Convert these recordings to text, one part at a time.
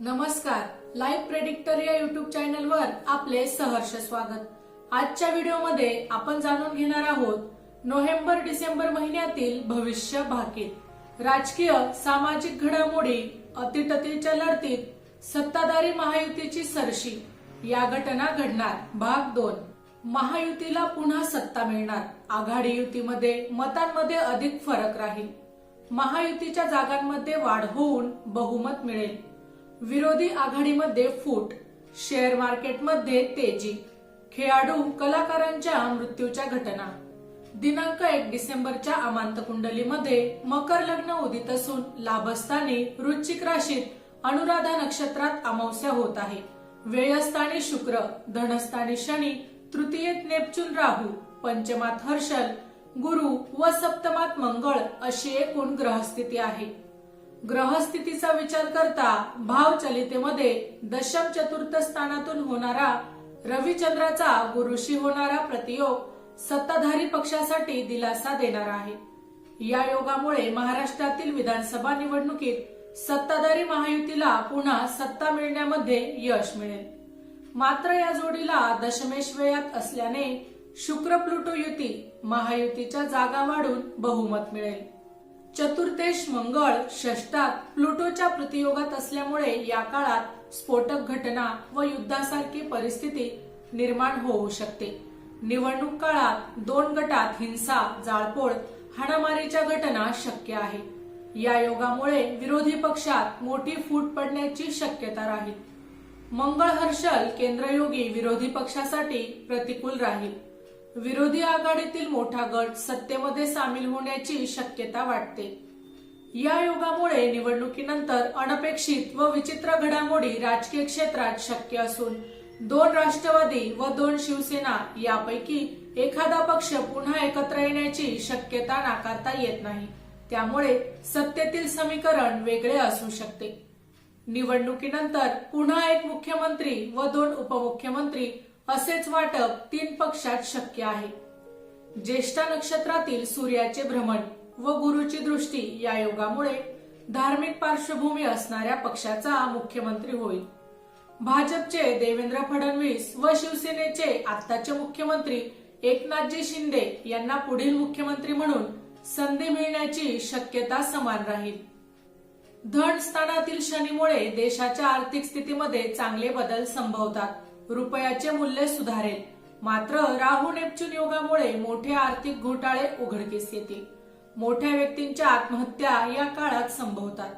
नमस्कार. Live predictor या YouTube चॅनलवर आपले सहर्ष स्वागत. आजच्या व्हिडिओमध्ये आपण जाणून घेणार आहोत नोव्हेंबर डिसेंबर महिन्यातील भविष्य भाकीत. राजकीय सामाजिक घडामोडी अतिटतीच्या लढतीत सत्ताधारी महायुतीची सरशी. या घटना घडणार भाग दोन. महायुतीला पुन्हा सत्ता मिळणार. आघाडी युतीमध्ये मतांमध्ये अधिक फरक राहील. महायुतीच्या जागांमध्ये वाढ होऊन बहुमत मिळेल. विरोधी आघाडीमध्ये फूट शेअर मार्केटमध्ये तेजी खेळाडू कलाकारांच्या मृत्यूच्या घटना. दिनांक एक डिसेंबरच्या अमांत कुंडलीमध्ये मकर लग्न उदित असून लाभस्थानी रुचिक राशीत अनुराधा नक्षत्रात अमावस्या होत आहे. वेळस्थानी शुक्र धनस्थानी शनी तृतीयेत नेपच्यून राहू पंचमात हर्षल गुरु व सप्तमात मंगळ अशी एकूण ग्रहस्थिती आहे. ग्रहस्थितीचा विचार करता भाव चलितेमध्ये दशम चतुर्थ स्थानातून होणारा रविचंद्राचा गुरुशी होणारा प्रतियोग सत्ताधारी पक्षासाठी दिलासा देणारा आहे. या योगामुळे महाराष्ट्रातील विधानसभा निवडणुकीत सत्ताधारी महायुतीला पुन्हा सत्ता मिळण्यामध्ये यश मिळेल. मात्र या जोडीला दशमेश व्ययात असल्याने शुक्र प्लुटो युती महायुतीच्या जागा वाढून बहुमत मिळेल. चतुर्थेश मंगळ षष्टात प्लुटोच्या प्रतियोगात असल्यामुळे या काळात स्फोटक घटना व युद्धासारखी परिस्थिती निर्माण होऊ शकते. निवडणूक काळात दोन गटात हिंसा जाळपोळ हाणामारीच्या घटना शक्य आहे. या योगामुळे विरोधी पक्षात मोठी फूट पडण्याची शक्यता राहील. मंगळ हर्षल केंद्रयोगी विरोधी पक्षासाठी प्रतिकूल राहील. विरोधी आघाडीतील मोठा गट सत्तेमध्ये सामील होण्याची शक्यता वाटते. या योगामुळे निवडणुकीनंतर अनपेक्षित व विचित्र घडामोडी राजकीय क्षेत्रात शक्य असून दोन राष्ट्रवादी व दोन शिवसेना यापैकी एखादा पक्ष पुन्हा एकत्र येण्याची शक्यता नाकारता येत नाही. त्यामुळे सत्तेतील समीकरण वेगळे असू शकते. निवडणुकीनंतर पुन्हा एक मुख्यमंत्री व दोन उपमुख्यमंत्री असेच वाटप तीन पक्षात शक्य आहे. ज्येष्ठा नक्षत्रातील सूर्याचे भ्रमण व गुरुची दृष्टी या योगामुळे धार्मिक पार्श्वभूमी असणाऱ्या पक्षाचा मुख्यमंत्री होईल. भाजपचे देवेंद्र फडणवीस व शिवसेनेचे आत्ताचे मुख्यमंत्री एकनाथजी शिंदे यांना पुढील मुख्यमंत्री म्हणून संधी मिळण्याची शक्यता समान राहील. धन स्थानातील शनीमुळे देशाच्या आर्थिक स्थितीमध्ये चांगले बदल संभवतात. रुपयाचे मूल्य सुधारेल. मात्र राहू नेपच्यून योगामुळे मोठे आर्थिक घोटाळे उघडकीस येतील. मोठ्या व्यक्तींच्या आत्महत्या या काळात संभवतात.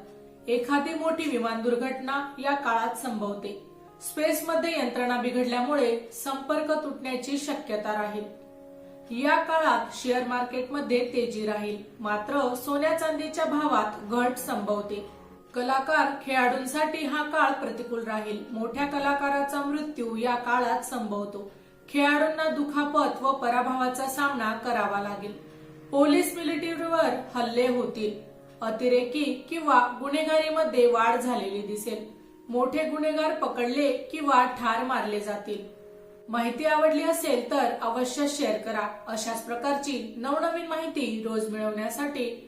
एखादी मोठी विमान दुर्घटना या काळात संभवते. स्पेसमध्ये यंत्रणा बिघडल्यामुळे संपर्क तुटण्याची शक्यता राहील. या काळात शेअर मार्केटमध्ये तेजी राहील. मात्र सोन्या चांदीच्या भावात घट संभवते. कलाकार खेळाडूंसाठी हा काळ प्रतिकूल राहील. मोठ्या कलाकाराचा मृत्यू या काळात संभवतो. खेळाडूंना दुखापत व पराभवाचा सामना करावा लागेल. पोलीस मिलिटरीवर हल्ले होतील. अतिरेकी किंवा गुन्हेगारीमध्ये वाढ झालेली दिसेल. मोठे गुन्हेगार पकडले किंवा ठार मारले जातील. माहिती आवडली असेल तर अवश्य शेअर करा. अशाच प्रकारची नवनवीन माहिती रोज मिळवण्यासाठी